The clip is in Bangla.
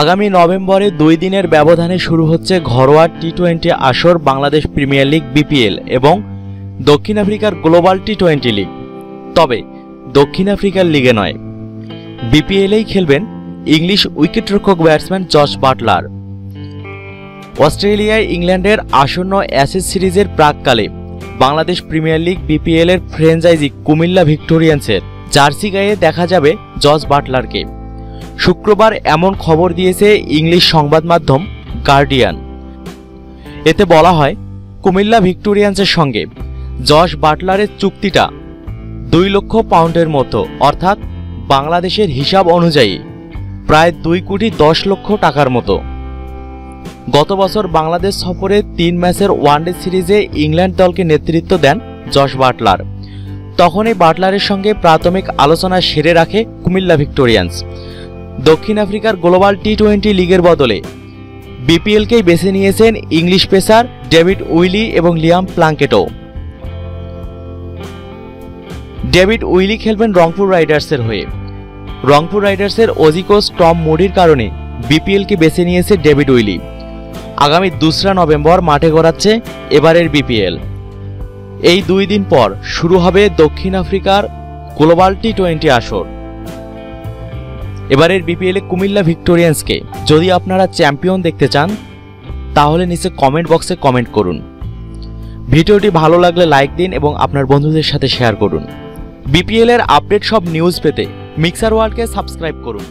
আগামী নভেম্বরে দুই দিনের ব্যবধানে শুরু হচ্ছে ঘরোয়া টি টোয়েন্টি আসর বাংলাদেশ প্রিমিয়ার লিগ, বিপিএল এবং দক্ষিণ আফ্রিকার গ্লোবাল টি টোয়েন্টি লিগ। তবে দক্ষিণ আফ্রিকার লিগে নয়। বিপিএলেই খেলবেন ইংলিশ উইকেটরক্ষক ব্যাটসম্যান জস বাটলার। অস্ট্রেলিয়ায় ইংল্যান্ডের আসন্ন অ্যাসেস সিরিজের প্রাককালে বাংলাদেশ প্রিমিয়ার লিগ বিপিএল এর ফ্র্যাঞ্চাইজি কুমিল্লা ভিক্টোরিয়ান্সের জার্সি গায়ে দেখা যাবে জস বাটলারকে। শুক্রবার এমন খবর দিয়েছে ইংলিশ সংবাদ মাধ্যম গার্ডিয়ান। এতে বলা হয়, কুমিল্লা ভিক্টোরিয়ান্সের সঙ্গে জশ বাটলারের চুক্তিটা দুই লক্ষ পাউন্ডের মতো, অর্থাৎ বাংলাদেশের হিসাব অনুযায়ী প্রায় দুই কোটি দশ লক্ষ টাকার মতো। গত বছর বাংলাদেশ সফরে তিন ম্যাচের ওয়ানডে সিরিজে ইংল্যান্ড দলকে নেতৃত্ব দেন জশ বাটলার। তখনই বাটলারের সঙ্গে প্রাথমিক আলোচনা সেরে রাখে কুমিল্লা ভিক্টোরিয়ান্স। দক্ষিণ আফ্রিকার গ্লোবাল টি টোয়েন্টি লিগের বদলে। বিপিএলকেই বেছে নিয়েছেন ইংলিশ পেসার ডেভিড উইলি এবং লিয়াম প্লাঙ্কেটো। ডেভিড উইলি খেলবেন রংপুর রাইডার্সের হয়ে। রংপুর রাইডার্সের অজিকোস টম মুডির কারণে বিপিএলকে বেছে নিয়েছে ডেভিড উইলি। আগামী দোসরা নভেম্বর মাঠে গড়াচ্ছে এবারের বিপিএল। এই দুই দিন পর শুরু হবে দক্ষিণ আফ্রিকার গ্লোবাল টি টোয়েন্টি আসর। এবারের বিপিএলে কুমিল্লা ভিক্টোরিয়ান্সকে যদি আপনারা চ্যাম্পিয়ন দেখতে চান, তাহলে নিচে কমেন্ট বক্সে কমেন্ট করুন। ভিডিওটি ভালো লাগলে লাইক দিন এবং আপনার বন্ধুদের সাথে শেয়ার করুন। বিপিএলের আপডেট সব নিউজ পেতে মিক্সার ওয়ার্ল্ডকে সাবস্ক্রাইব করুন।